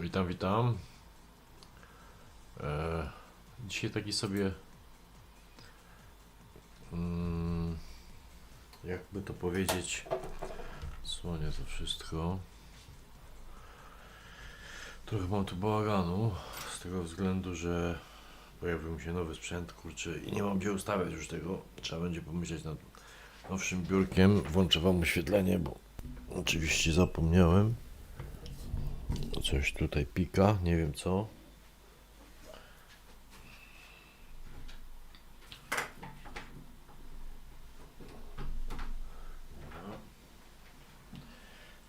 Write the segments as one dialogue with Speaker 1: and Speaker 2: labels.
Speaker 1: Witam, witam. E, dzisiaj taki sobie. Mm, jakby to powiedzieć. Słonię to wszystko. Trochę mam tu bałaganu. Z tego względu, że pojawił mi się nowy sprzęt, kurczę, i nie mam gdzie ustawiać już tego. Trzeba będzie pomyśleć nad nowszym biurkiem. Włączę wam oświetlenie, bo oczywiście zapomniałem. Coś tutaj pika, nie wiem co.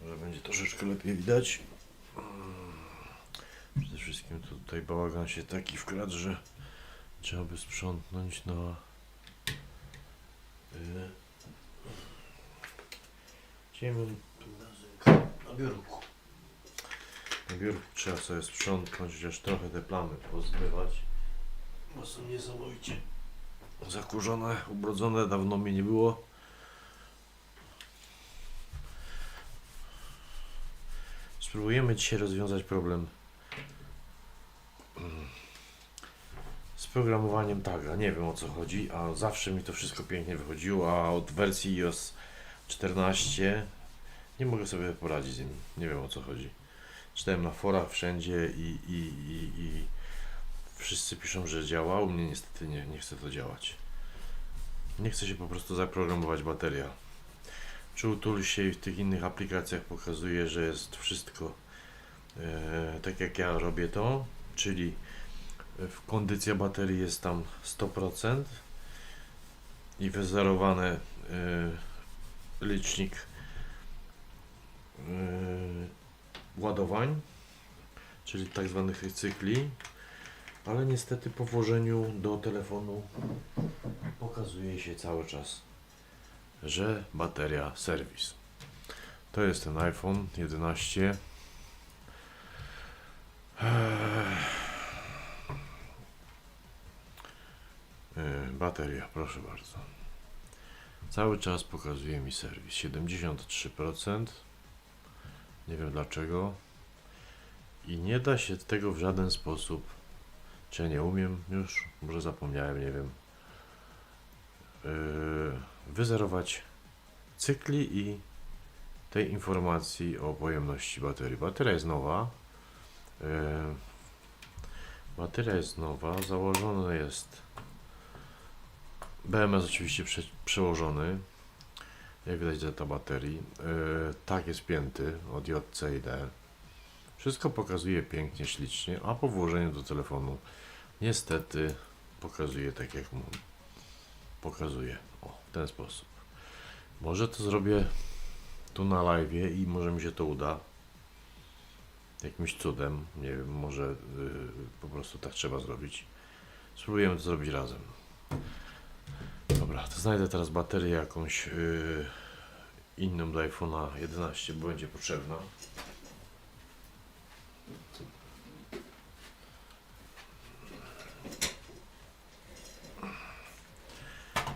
Speaker 1: Może będzie troszeczkę lepiej widać. Przede wszystkim tutaj bałagan się taki wkradł, że trzeba by sprzątnąć na yy, ziemię na biurku. Na biurku trzeba sobie sprzątnąć, chociaż trochę te plamy pozbywać, bo są niesamowicie zakurzone, ubrodzone, dawno mnie nie było. Spróbujemy dzisiaj rozwiązać problem mm, z programowaniem taga. Nie wiem o co chodzi, a zawsze mi to wszystko pięknie wychodziło, a od wersji iOS 14 nie mogę sobie poradzić z nim. Nie wiem o co chodzi. Czytałem na forach wszędzie i, i, i, i wszyscy piszą, że działa. U mnie niestety nie, nie chce to działać. Nie chce się po prostu zaprogramować bateria. Czy u Toolsie i w tych innych aplikacjach pokazuje, że jest wszystko e, tak jak ja robię to, czyli w kondycja baterii jest tam 100% i wyzerowany e, licznik yy, ładowań, czyli tak zwanych cykli, ale niestety po włożeniu do telefonu pokazuje się cały czas, że bateria serwis. To jest ten iPhone 11. Yy, Bateria, proszę bardzo. Cały czas pokazuje mi serwis 73%. Nie wiem dlaczego. I nie da się tego w żaden sposób. Czy ja nie umiem już? Może zapomniałem, nie wiem. Yy, wyzerować cykli i tej informacji o pojemności baterii. Bateria jest nowa. Yy, bateria jest nowa. Założone jest BMS oczywiście prze, przełożony. Jak widać data baterii. Yy, tak jest pięty od JC i D. Wszystko pokazuje pięknie, ślicznie, a po włożeniu do telefonu niestety pokazuje tak jak mu pokazuje. O, w ten sposób. Może to zrobię tu na live i może mi się to uda. Jakimś cudem. Nie wiem, może yy, po prostu tak trzeba zrobić. Spróbujemy to zrobić razem. Dobra, to znajdę teraz baterię jakąś yy, inną do iPhone'a 11, bo będzie potrzebna.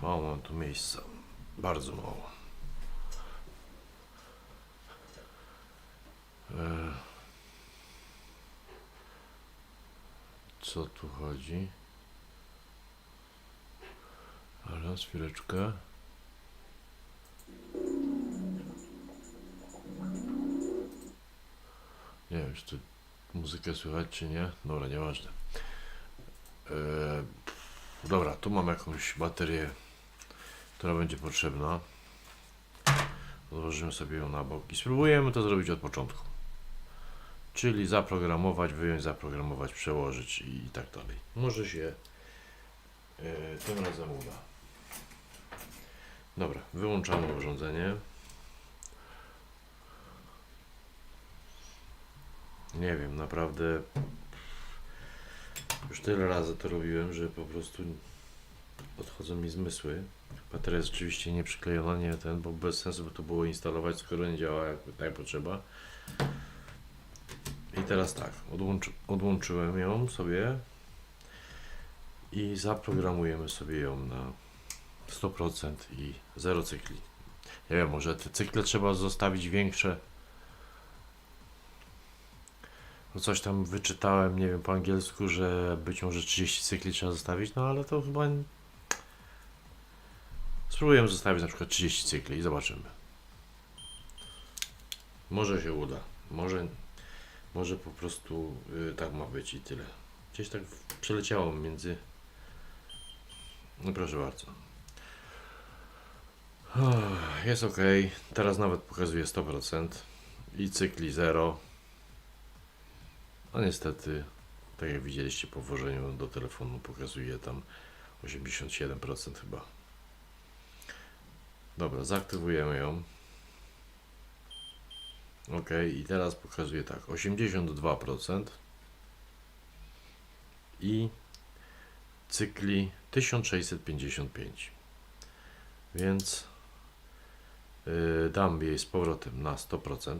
Speaker 1: Mało mam tu miejsca. Bardzo mało. E, Co tu chodzi? Ale chwileczkę. Nie wiem, czy tu muzykę słychać, czy nie. Dobra, nieważne. Eee, dobra, tu mam jakąś baterię, która będzie potrzebna. Złożymy sobie ją na bok i spróbujemy to zrobić od początku. Czyli zaprogramować, wyjąć, zaprogramować, przełożyć i tak dalej. Może się e, tym razem uda. Dobra, wyłączamy urządzenie. Nie wiem, naprawdę już tyle razy to robiłem, że po prostu odchodzą mi zmysły. Bateria jest oczywiście nie przyklejona, nie ten, bo bez sensu by to było instalować, skoro nie działa jak, jak potrzeba. I teraz tak, odłączy, odłączyłem ją sobie i zaprogramujemy sobie ją na 100% i 0 cykli. Nie wiem, może te cykle trzeba zostawić większe. Bo coś tam wyczytałem, nie wiem, po angielsku, że być może 30 cykli trzeba zostawić, no ale to chyba... Spróbujemy zostawić na przykład 30 cykli i zobaczymy. Może się uda. Może, może po prostu y, tak ma być i tyle. Gdzieś tak przeleciało między... No proszę bardzo. Jest ok. Teraz nawet pokazuje 100% i cykli 0. A niestety, tak jak widzieliście po włożeniu do telefonu, pokazuje tam 87% chyba. Dobra, zaktywujemy ją. Ok, i teraz pokazuje tak: 82% i cykli 1655. Więc dam jej z powrotem na 100%.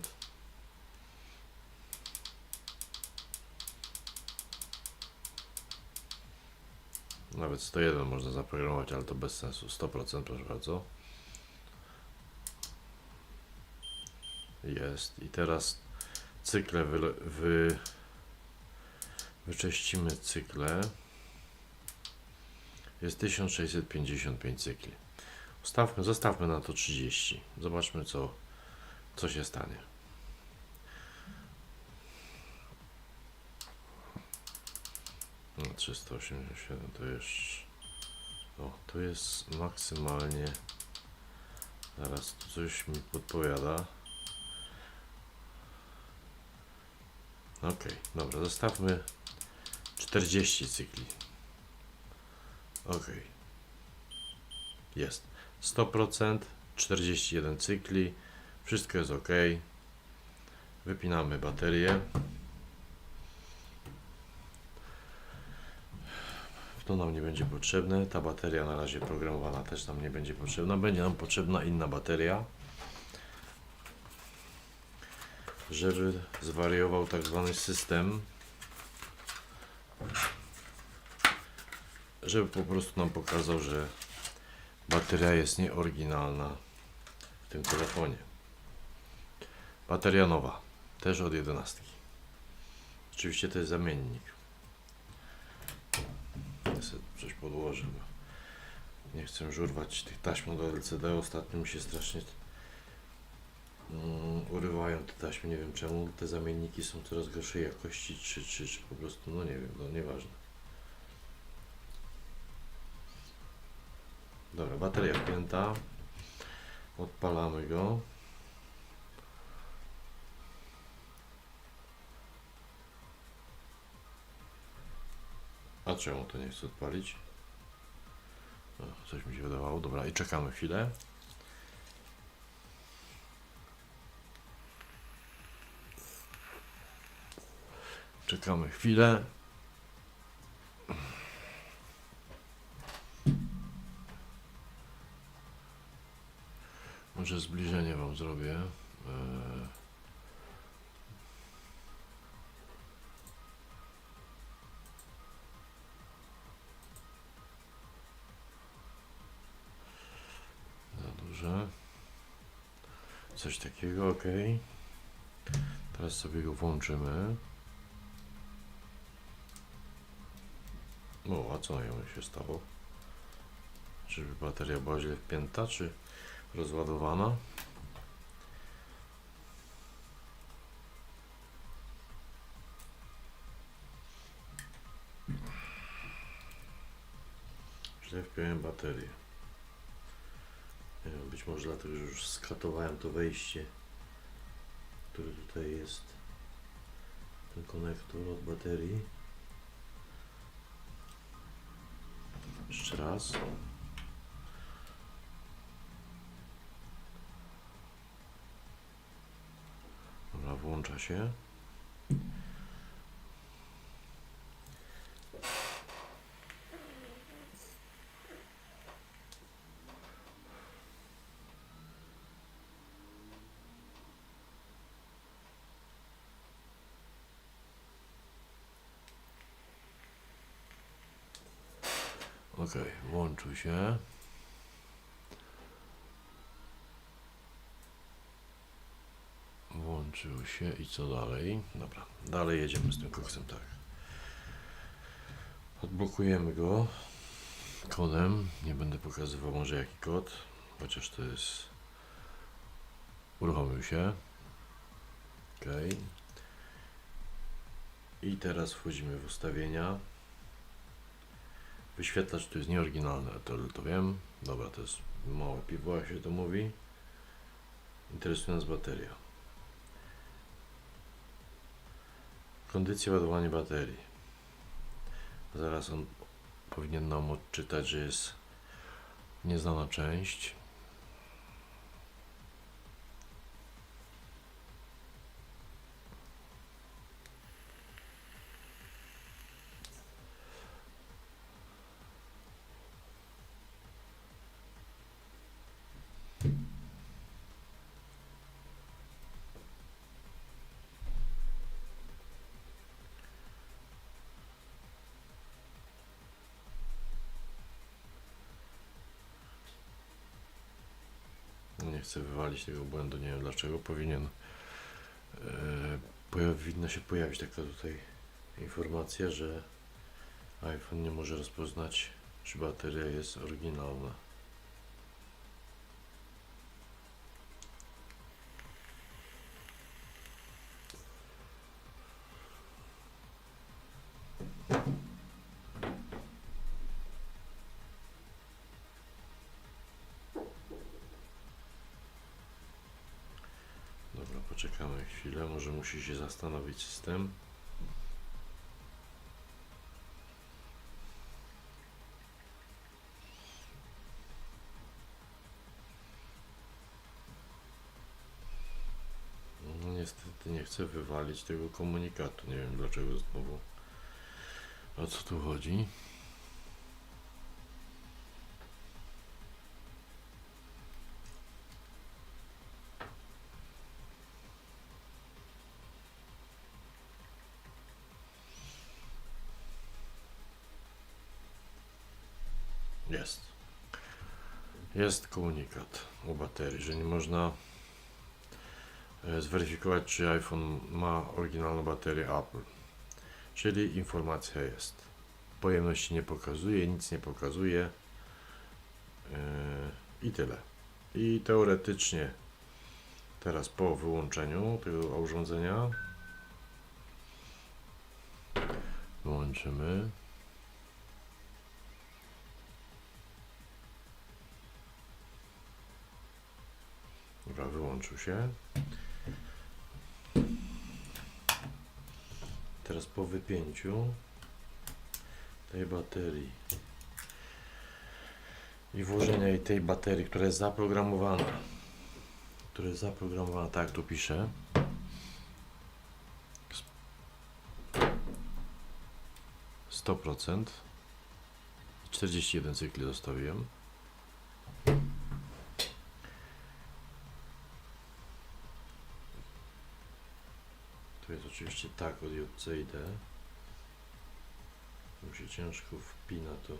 Speaker 1: Nawet 101 można zaprogramować, ale to bez sensu. 100% proszę bardzo. Jest. I teraz cykle wy, wy, wyczyścimy cykle. Jest 1655 cykli. Ustawmy, zostawmy na to 30. Zobaczmy co, co się stanie. No, 387 to jest. O, to jest maksymalnie. Zaraz tu coś mi podpowiada. Ok, dobra, zostawmy 40 cykli. Ok. Jest. 100%, 41 cykli. Wszystko jest ok. Wypinamy baterię. To nam nie będzie potrzebne. Ta bateria na razie programowana też nam nie będzie potrzebna. Będzie nam potrzebna inna bateria. Żeby zwariował tak zwany system. Żeby po prostu nam pokazał, że bateria jest nieoryginalna w tym telefonie. Bateria nowa, też od 11. Oczywiście to jest zamiennik. Ja sobie coś podłożę, bo nie chcę już urwać tych taśm do LCD. Ostatnio mi się strasznie mm, urywają te taśmy. Nie wiem czemu. Te zamienniki są coraz gorszej jakości, czy, czy, czy po prostu, no nie wiem, no nieważne. Dobra, bateria wpięta. Odpalamy go. A czemu to nie chce odpalić? O, coś mi się wydawało. Dobra, i czekamy chwilę. Czekamy chwilę. Zrobię. Eee, Za duże. Coś takiego, ok. Teraz sobie go włączymy. O, a co jemu się stało? Czy bateria była źle wpięta, czy rozładowana? Źle wpiąłem baterię. Nie wiem, być może dlatego, że już skatowałem to wejście, które tutaj jest. Ten konektor od baterii. Jeszcze raz. Dobra, włącza się. Ok, włączył się. Włączył się i co dalej? Dobra, dalej jedziemy z tym koksem, tak. Odblokujemy go kodem. Nie będę pokazywał może jaki kod, chociaż to jest. Uruchomił się. Ok. I teraz wchodzimy w ustawienia. Wyświetlacz tu jest nieoryginalny, to, to wiem. Dobra, to jest małe piwo, jak się to mówi. Interesuje nas bateria. Kondycja ładowania baterii. Zaraz on powinien nam odczytać, że jest nieznana część. Nie chcę wywalić tego błędu, nie wiem dlaczego. Powinien. E, powinna się pojawić taka tutaj informacja, że iPhone nie może rozpoznać, czy bateria jest oryginalna. Poczekamy chwilę, może musi się zastanowić system. No niestety nie chcę wywalić tego komunikatu, nie wiem dlaczego znowu. O co tu chodzi? Jest komunikat u baterii, że nie można e, zweryfikować, czy iPhone ma oryginalną baterię Apple. Czyli informacja jest. Pojemności nie pokazuje, nic nie pokazuje. Yy, I tyle. I teoretycznie teraz po wyłączeniu tego urządzenia wyłączymy. Dobra, wyłączył się. Teraz po wypięciu tej baterii i włożenia jej tej baterii, która jest zaprogramowana, która jest zaprogramowana, tak tu pisze. 100%. 41 cykli zostawiłem. Tu jest oczywiście tak od JCID. Mu się ciężko wpina to.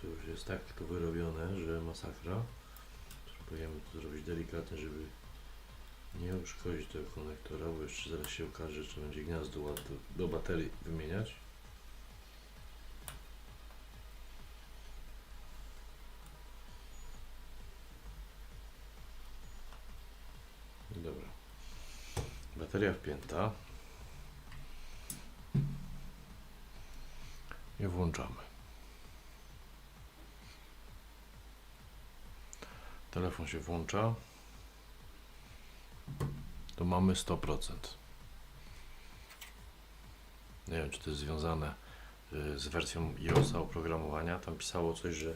Speaker 1: To już jest tak to wyrobione, że masakra. Spróbujemy to zrobić delikatnie, żeby nie uszkodzić tego konektora, bo jeszcze zaraz się okaże, że będzie gniazdo do, do baterii wymieniać. Dobra. Bateria wpięta. I włączamy. Telefon się włącza. To mamy 100%. Nie wiem, czy to jest związane y, z wersją iOS-a oprogramowania. Tam pisało coś, że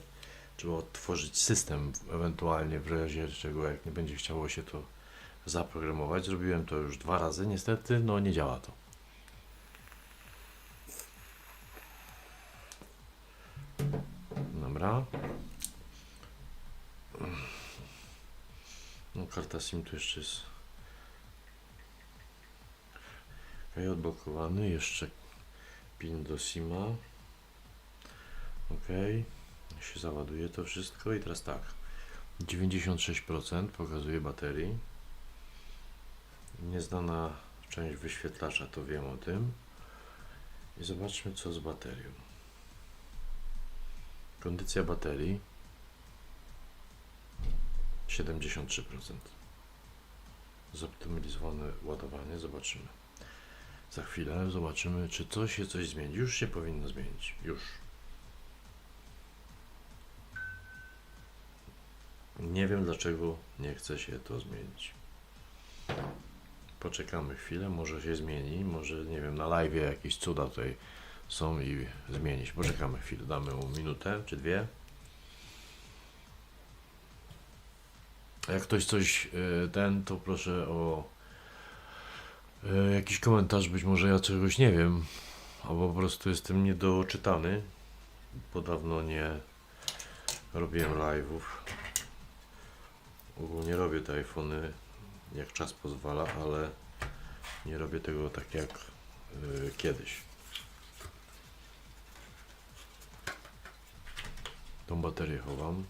Speaker 1: trzeba odtworzyć system ewentualnie w razie czego, jak nie będzie chciało się to zaprogramować. Zrobiłem to już dwa razy, niestety, no nie działa to. Dobra. No karta SIM tu jeszcze jest. Ok, odblokowany, jeszcze pin do SIMa ok, się załaduje to wszystko i teraz tak. 96% pokazuje baterii nieznana część wyświetlacza, to wiem o tym. I zobaczmy co z baterią. Kondycja baterii 73%. Zoptymalizowane ładowanie, zobaczymy. Za chwilę zobaczymy, czy coś się coś zmieni. Już się powinno zmienić. Już. Nie wiem dlaczego nie chce się to zmienić. Poczekamy chwilę, może się zmieni, może nie wiem, na live jakieś cuda tutaj są i zmieni się. Poczekamy chwilę, damy mu minutę czy dwie. Jak ktoś coś y, ten, to proszę o y, jakiś komentarz, być może ja czegoś nie wiem, albo po prostu jestem niedoczytany, bo dawno nie robiłem live'ów. Ogólnie robię te jak czas pozwala, ale nie robię tego tak jak y, kiedyś. Tą baterię chowam.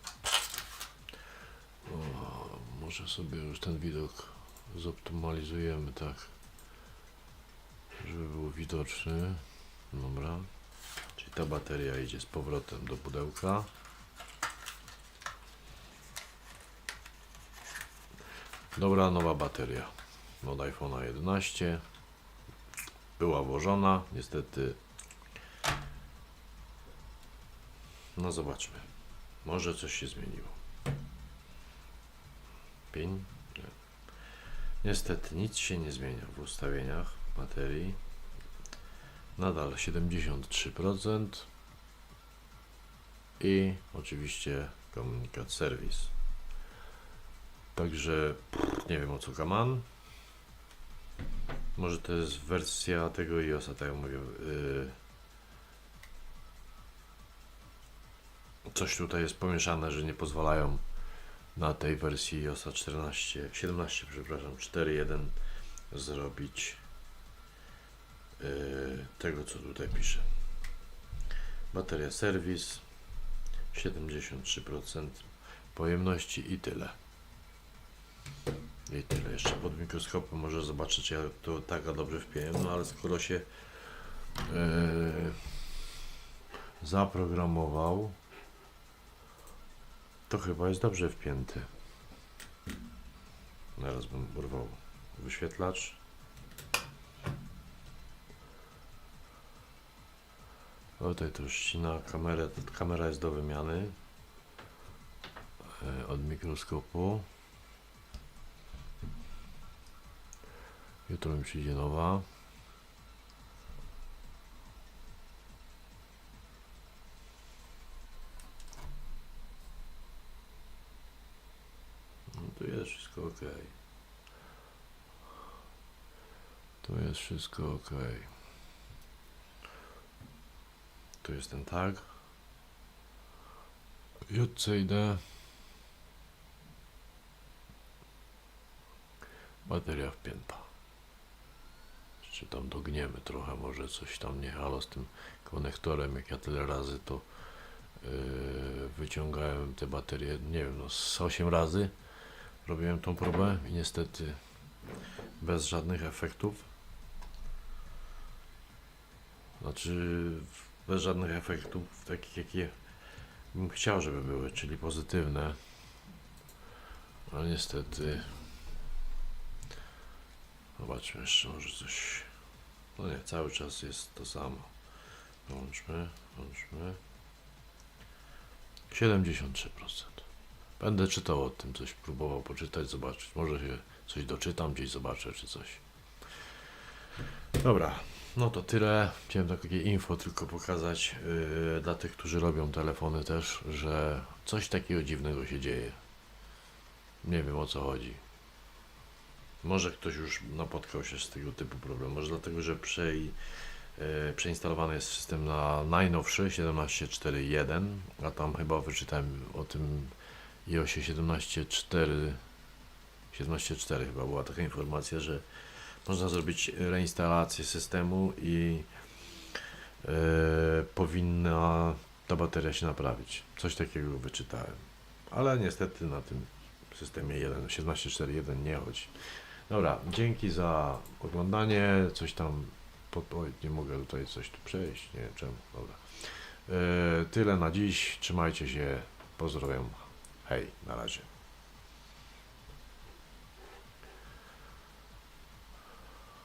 Speaker 1: O, może sobie już ten widok zoptymalizujemy tak, żeby był widoczny. Dobra. Czyli ta bateria idzie z powrotem do pudełka. Dobra, nowa bateria od iPhone'a 11. Była włożona, niestety. No zobaczmy. Może coś się zmieniło. Pień? Nie. Niestety nic się nie zmienia w ustawieniach baterii. Nadal 73% i oczywiście komunikat serwis. Także nie wiem o co kaman. Może to jest wersja tego iOS-a, tak jak mówię. Yy, coś tutaj jest pomieszane, że nie pozwalają na tej wersji iOS-a 14, 17, przepraszam, 4.1 zrobić yy, tego, co tutaj pisze. Bateria serwis 73% pojemności i tyle. I tyle. Jeszcze pod mikroskopem może zobaczyć, ja to tak dobrze wpiłem, no ale skoro się yy, zaprogramował, to chyba jest dobrze wpięty. Teraz bym urwał wyświetlacz. Tutaj to ścina kamerę. Kamera jest do wymiany e, od mikroskopu. Jutro mi przyjdzie nowa. No tu jest wszystko ok. Tu jest wszystko ok. Tu jest ten tag. JCD. Bateria wpięta. Czy tam dogniemy trochę, może coś tam nie halo z tym konektorem, jak ja tyle razy to yy, wyciągałem te baterie, nie wiem, no z 8 razy robiłem tą próbę i niestety bez żadnych efektów. Znaczy bez żadnych efektów takich jakie bym chciał, żeby były, czyli pozytywne. Ale niestety Zobaczmy jeszcze, może coś. No nie, cały czas jest to samo. Włączmy, włączmy. 73%. Będę czytał o tym, coś próbował poczytać, zobaczyć. Może się coś doczytam, gdzieś zobaczę, czy coś. Dobra, no to tyle. Chciałem takie info tylko pokazać yy, dla tych, którzy robią telefony też, że coś takiego dziwnego się dzieje. Nie wiem o co chodzi. Może ktoś już napotkał się z tego typu problem. Może dlatego, że prze, e, przeinstalowany jest system na najnowszy 17.4.1, a tam chyba wyczytałem o tym iOSie 17.4 17.4 chyba była taka informacja, że można zrobić reinstalację systemu i e, powinna ta bateria się naprawić. Coś takiego wyczytałem. Ale niestety na tym systemie 1, 17.4.1 nie chodzi. Dobra, dzięki za oglądanie. Coś tam. Pod... Oj, nie mogę tutaj coś tu przejść. Nie czemu. Dobra. E, tyle na dziś. Trzymajcie się. Pozdrawiam. Hej, na razie.